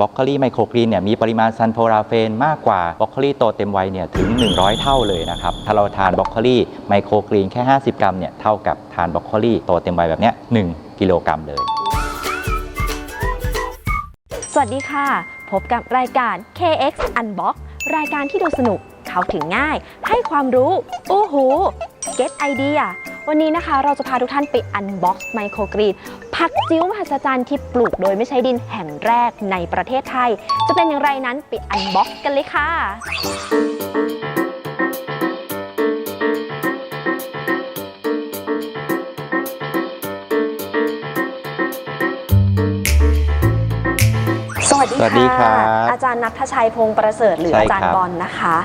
บล็อกโคลีไมโครกรีนเนี่ยมีปริมาณซันโพราเฟนมากกว่าบล็อกโคลีโตเต็มวัยเนี่ยถึง 100 เท่าเลยนะครับ ถ้าเราทานบล็อกโคลีไมโครกรีนแค่ 50 กรัมเนี่ยเท่ากับทานบล็อกโคลีโตเต็มวัยแบบเนี้ย1กิโลกรัมเลย สวัสดีค่ะ พบกับรายการ KX Unbox รายการที่ดูสนุกเข้าถึงง่าย ให้ความรู้อู้หู get idea วันนี้นะคะเราจะพาทุกท่านไป unbox ไมโครกรีน ผักจิ้วมหัศจรรย์ที่ปลูกโดยไม่ใช้ดินแห่งแรกในประเทศไทย จะเป็นอย่างไรนั้นไป unbox กันเลยค่ะสวัสดีสวัสดีครัค่ะบอาจารย์นัทชัยพงษ์ประเสริฐหรือใช่อาจารครัย์บบอลนะคะ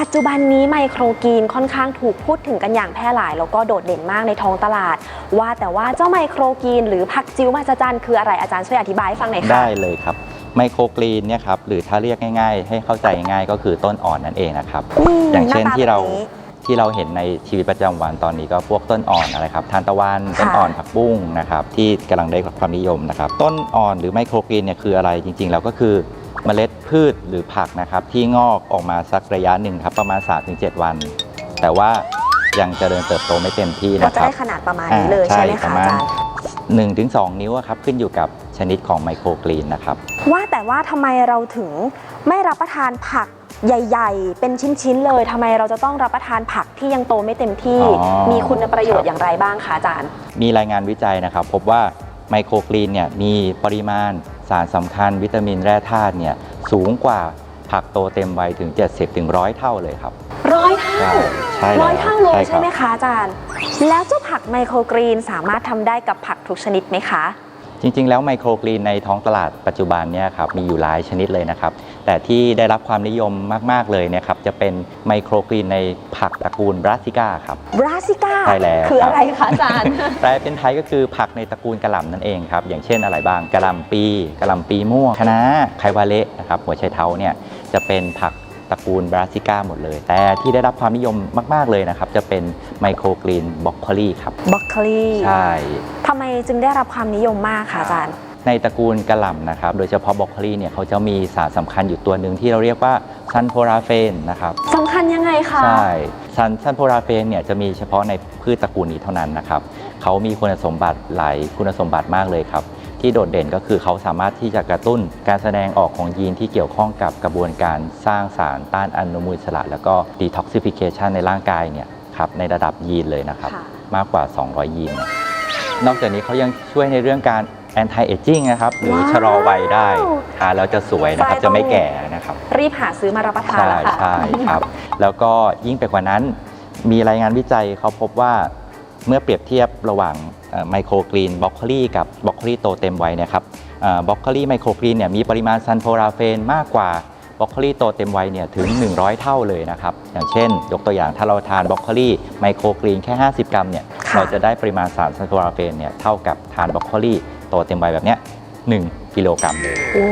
ปัจจุบันนี้ไมโครกรีนค่อนข้างถูกพูดถึงกันอย่างแพร่หลาย แล้วก็โดดเด่นมากในท้องตลาด ว่าแต่ว่าเจ้าไมโครกรีนหรือผักจิ้วมหัศจรรย์คืออะไรอาจารย์ช่วยอธิบายให้ฟังหน่อยค่ะ ได้เลยครับไมโครกรีนเนี่ยครับหรือถ้าเรียกง่าย ๆ ให้เข้าใจง่ายๆก็คือต้นอ่อนนั่นเองนะครับมอย่างเช่นหตที่เราแบบนี้ที่เราเห็นในชีวิตประจำวันตอนนี้ก็พวกต้นอ่อนอะไรครับทานตะวันค่ะ ต้นอ่อนผักบุ้งนะครับที่กำลังได้รับความนิยมนะครับ ต้นอ่อนหรือไมโครกรีนเนี่ยคืออะไรจริงๆแล้วก็คือ เมล็ดพืชหรือผักนะครับที่งอกออกมาสักระยะหนึ่งครับประมาณ 3-7 วัน แต่ว่ายังเจริญเติบโตไม่เต็มที่ก็นะจะครับ ได้ขนาดประมาณนี้เลยอ่าใช่ไหมปคะระมาอาณจารย์1-2นิ้วอะครับขึ้นอยู่กับชนิดของไมโครกรีนนะครับ ว่าแต่ว่าทำไมเราถึงไม่รับประทานผักใหญ่ ๆ เป็นชิ้นๆเลยทำไมเราจะต้องรับประทานผักที่ยังโตไม่เต็มที่ อ๋อ มีคุณประโยชครัน์บอย่างไรบ้างคะอาจารย์ มีรายงานวิจัยนะครับ พบว่าไมโครกรีนเนี่ยมีปริมาณ สารสำคัญวิตามินแร่ธาตุเนี่ยสูงกว่าผักโตเต็มวัยถึง 70ถึง100 เท่าเลยครับ ร้อยเท่าใช่แล้วร้อยเท่าเลยคใช่รับไหมคะอาจารย์ แล้วเจ้าผักไมโครกรีนสามารถทำได้กับผักทุกชนิดไหมคะ จริงๆ แล้วไมโครกรีนในท้องตลาดปัจจุบันเนี่ยครับมีอยู่หลายชนิดเลยนะครับ แต่ที่ได้รับความนิยมมาก ๆ เลยเนี่ยครับจะเป็นไมโครกรีนในผักตระกูลบราซิก้าครับ บราซิก้าใช่แล้วคืออะไรคะอาจารย์ แปลเป็นไทยก็คือผักในตระกูลกระหล่ำนั่นเองครับ อย่างเช่นอะไรบ้างกระหล่ำปีกระหล่ำปีม่วงคะน้าไควาเละนะครับหัวไชเท้าเนี่ยจะเป็นผักตระกูลบราซิก้าหมดเลย แต่ที่ได้รับความนิยมมาก ๆ เลยนะครับ จะเป็นไมโครกรีนบล็อกโคลีครับบรอกโคลีใช่ทำไมจึงได้รับความนิยมมากคะอาจารย์ ในตระกูลกระหล่ำนะครับ โดยเฉพาะบล็อกโคลีเนี่ยเขาจะมีสารสำคัญอยู่ตัวหนึ่งที่เราเรียกว่าซันโพราเฟนนะครับสำคัญยังไงคะใช่ซันซันโพราเฟนเนี่ยจะมีเฉพาะในพืชตระกูลนี้เท่านั้นนะครับเขามีคุณสมบัติหลายคุณสมบัติมากเลยครับ ที่โดดเด่นก็คือเขาสามารถที่จะกระตุ้นการแสดงออกของยีนที่เกี่ยวข้องกับกระบวนการสร้างสารต้านอนุมูลอิสระ แล้วก็ดีท็อกซิฟิเคชันในร่างกายเนี่ยครับในระดับยีนเลยนะครับค่ะมากกว่า 200 ยีนนะนอกจากนี้เขายังช่วยในเรื่องการ anti aging นะครับหรือว้าวชะลอวัยได้ทานแล้วจะสวยนะครับใช่จะไม่ต้องแก่นะครับ รีบหาซื้อมารับประทานใช่แล้วค่ะใช่ครับ แล้วก็ยิ่งไปกว่านั้น มีรายงานวิจัยเขาพบว่าเมื่อเปรียบเทียบระหว่างไมโครกรีนบล็อกโคลีกับบล็อกโคลีโตเต็มวัยเนะครับบล็อกโคลีไมโครกรีนเนี่ยมีปริมาณซันโพราเฟนมากกว่าบล็อกโคลีโตเต็มวัยเนี่ยถึง 100 เท่าเลยนะครับ อย่างเช่น ยกตัวอย่างถ้าเราทานบล็อกโคลีไมโครกรีนแค่ 50 กรัมเนี่ยค่ะเราจะได้ปริมาณสารซันโพราเฟนเนี่ยเท่ากับทานบล็อกโคลี โตเต็มวัยแบบเนี้ย1กิโลกรัมเลยโอ้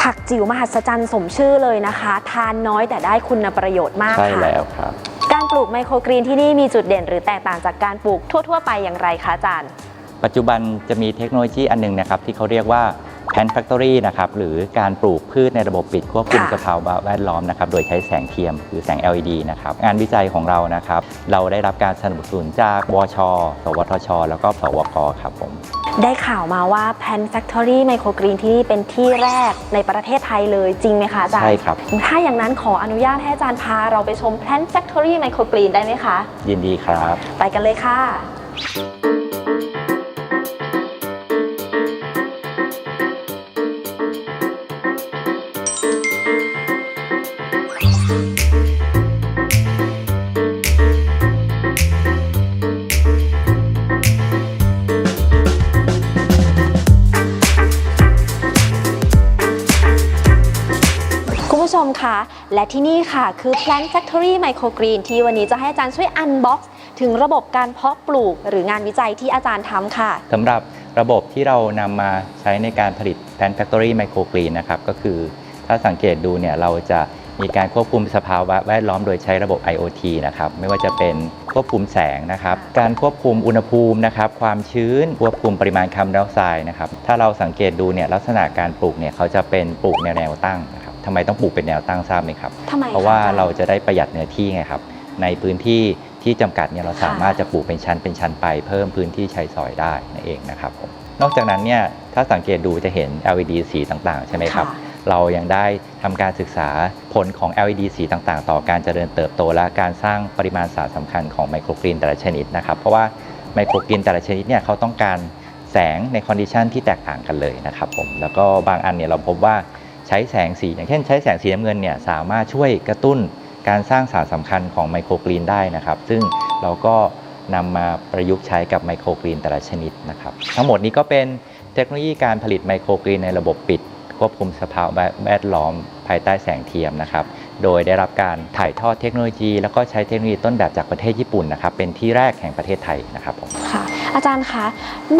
ผักจิ๋วมหัศจรรย์สมชื่อเลยนะคะ ทานน้อยแต่ได้คุณประโยชน์มากใช่ค่ะ แล้วครับ การปลูกไมโครกรีนที่นี่มีจุดเด่นหรือแตกต่างจากการปลูกทั่ว ๆ ไปอย่างไรคะอาจารย์ ปัจจุบันจะมีเทคโนโลยีอันหนึงนะครับที่เขาเรียกว่า Pan Factory นะครับหรือการปลูกพืชในระบบปิดควบคุมค่ะสภาวะแวดล้อมนะครับโดยใช้แสงเทียมหรือแสง LED นะครับงานวิจัยของเรานะครับ เราได้รับการสนับสนุนจากวช สวทช แล้วก็สวกครับผม ได้ข่าวมาว่า Pan Factory ไมโครกรีนที่นี่เป็นที่แรกในประเทศไทยเลยจริงไหมคะอาจารย์ใช่ครับ ถ้าอย่างนั้นขออนุญาตให้อาจารย์พาเราไปชม Pan Factory ไมโครกรีนได้ไหมคะ ยินดีครับ ไปกันเลยค่ะ และที่นี่ค่ะคือ Plant Factory Microgreen ที่วันนี้จะให้อาจารย์ช่วย unbox ถึงระบบการเพาะปลูกหรืองานวิจัยที่อาจารย์ทำค่ะสำหรับระบบที่เรานำมาใช้ในการผลิต Pan Factory Microgreen นะครับก็คือถ้าสังเกตดูเนี่ยเราจะมีการควบคุมสภาวะแวดล้อมโดยใช้ระบบ IoT นะครับไม่ว่าจะเป็นควบคุมแสงนะครับ การควบคุมอุณหภูมินะครับ ความชื้นควบคุมปริมาณคาร์บอนไดออกไซด์นะครับ ถ้าเราสังเกตดูเนี่ยลักษณะการปลูกเนี่ยเขาจะเป็นปลูกแนวแนวตั้ง ทำไมต้องปลูกเป็นแนวตั้งทราบไหมครับ ทำไมเพราะว่าคอจย์ เราจะได้ประหยัดเนื้อที่ไงครับ ในพื้นที่ที่จำกัดเนี่ยเราสามารถจะปลูกเป็นชั้นเป็นชั้นไป เพิ่มพื้นที่ใช้สอยได้นั่นเองนะครับผมนอกจากนั้นเนี่ยถ้าสังเกตดูจะเห็น LED สีต่างๆ ใช่ไหมครับค่ะเรายังได้ทำการศึกษาผลของ LED สีต่างๆ ต่อการเจริญเติบโต และการสร้างปริมาณสารสำคัญของไมโครกรีนแต่ละชนิดนะครับ เพราะว่าไมโครกรีนแต่ละชนิดเนี่ยเขาต้องการแสงในคอนดิชันที่แตกต่างกันเลยนะครับผมแล้วก็บางอันเนี่ยเราพบว่า ใช้แสงสี อย่างเช่นใช้แสงสีน้ำเงินเนี่ยสามารถช่วยกระตุ้นการสร้างสารสำคัญของไมโครกรีนได้นะครับ ซึ่งเราก็นำมาประยุกต์ใช้กับไมโครกรีนแต่ละชนิดนะครับ ทั้งหมดนี้ก็เป็นเทคโนโลยีการผลิตไมโครกรีนในระบบปิด ควบคุมสภาพแวดล้อมภายใต้แสงเทียมนะครับ โดยได้รับการถ่ายทอดเทคโนโลยี แล้วก็ใช้เทคโนโลยีต้นแบบจากประเทศญี่ปุ่นนะครับ เป็นที่แรกแห่งประเทศไทยนะครับผมค่ะ อาจารย์คะ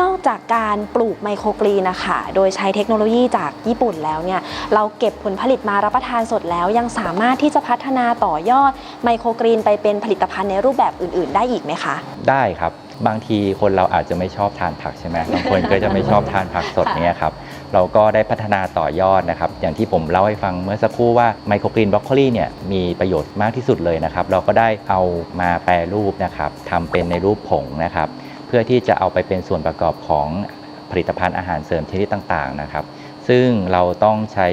นอกจากการปลูกไมโครกรีนนะคะ โดยใช้เทคโนโลยีจากญี่ปุ่นแล้วเนี่ย เราเก็บผลผลิตมารับประทานสดแล้ว ยังสามารถที่จะพัฒนาต่อยอดไมโครกรีนไปเป็นผลิตภัณฑ์ในรูปแบบอื่น ๆ ได้อีกไหมคะ ได้ครับ บางทีคนเราอาจจะไม่ชอบทานผักใช่ไหมบางคนก็จะไม่ชอบทานผักสดเนี่ยครับ เราก็ได้พัฒนาต่อยอดนะครับ อย่างที่ผมเล่าให้ฟังเมื่อสักครู่ว่าไมโครกรีนบรอกโคลีเนี่ยมีประโยชน์มากที่สุดเลยนะครับ เราก็ได้เอามาแปรรูปนะครับทำเป็นในรูปผงนะครับ เพื่อที่จะเอาไปเป็นส่วนประกอบของผลิตภัณฑ์อาหารเสริมชนิดต่างๆนะครับ ซึ่งเราต้องใช้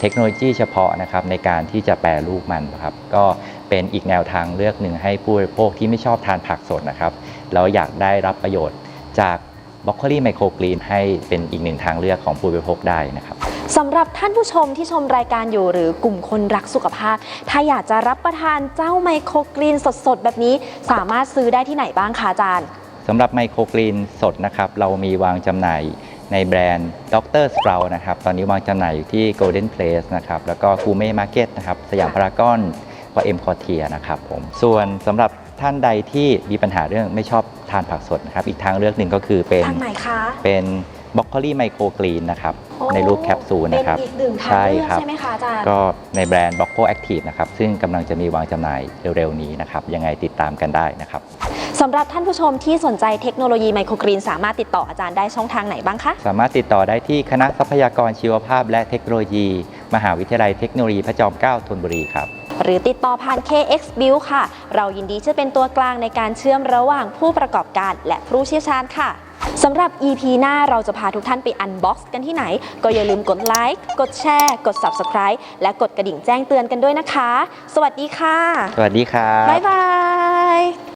เทคโนโลยีเฉพาะนะครับในการที่จะแปรรูปมันครับก็เป็นอีกแนวทางเลือกหนึ่งให้ผู้บริโภคที่ไม่ชอบทานผักสดนะครับแล้วอยากได้รับประโยชน์จากบรอกโคลีไมโครกรีนให้เป็นอีกหนึ่งทางเลือกของผู้บริโภคได้นะครับสำหรับท่านผู้ชมที่ชมรายการอยู่หรือกลุ่มคนรักสุขภาพ ถ้าอยากจะรับประทานเจ้าไมโครกรีนสดๆ แบบนี้สามารถซื้อได้ที่ไหนบ้างคะอาจารย์ สำหรับไมโครกรีนสดนะครับ เรามีวางจำหน่ายในแบรนด์ดรสปร u นะครับ ตอนนี้วางจำหน่ายอยู่ที่ Golden Place นะครับ แล้วก็กูเม่มาร์เก็ตนะครับ สยามพารากอนก็เอ็มคอเทียนะครับผม ส่วนสำหรับท่านใดที่มีปัญหาเรื่องไม่ชอบทานผักสดนะครับ อีกทางเลือกหนึ่งก็คือเป็นทางไหนคะ เป็น บรอกโคลีไมโครกรีนนะครับโอ้ในรูปแคปซูลนะครับเป็นอีกหนึ่งทางใช่เลือกครับใช่ไหมคะอาจารย์ก็ในแบรนด์ b o c o Active นะครับซึ่งกำลังจะมีวางจำหน่ายเร็วๆนี้นะครับยังไงติดตามกันได้นะครับสำหรับท่านผู้ชมที่สนใจเทคโนโลยีไมโครกรีน สามารถติดต่ออาจารย์ได้ช่องทางไหนบ้างคะ สามารถติดต่อได้ที่คณะทรัพยากรชีวภาพและเทคโนโลยี มหาวิทยาลัยเทคโนโลยีพระจอมเกล้าธนบุรีครับหรือติดต่อผ่าน KX Build ค่ะ เรายินดีจะเป็นตัวกลางในการเชื่อมระหว่างผู้ประกอบการและผู้เชี่ยวชาญค่ะ สำหรับ EP หน้าเราจะพาทุกท่านไปอันบ็อกซ์กันที่ไหน ก็อย่าลืมกดไลค์กดแชร์ กด Subscribe และกดกระดิ่งแจ้งเตือนกันด้วยนะคะ สวัสดีค่ะ สวัสดีครับ บ๊ายบาย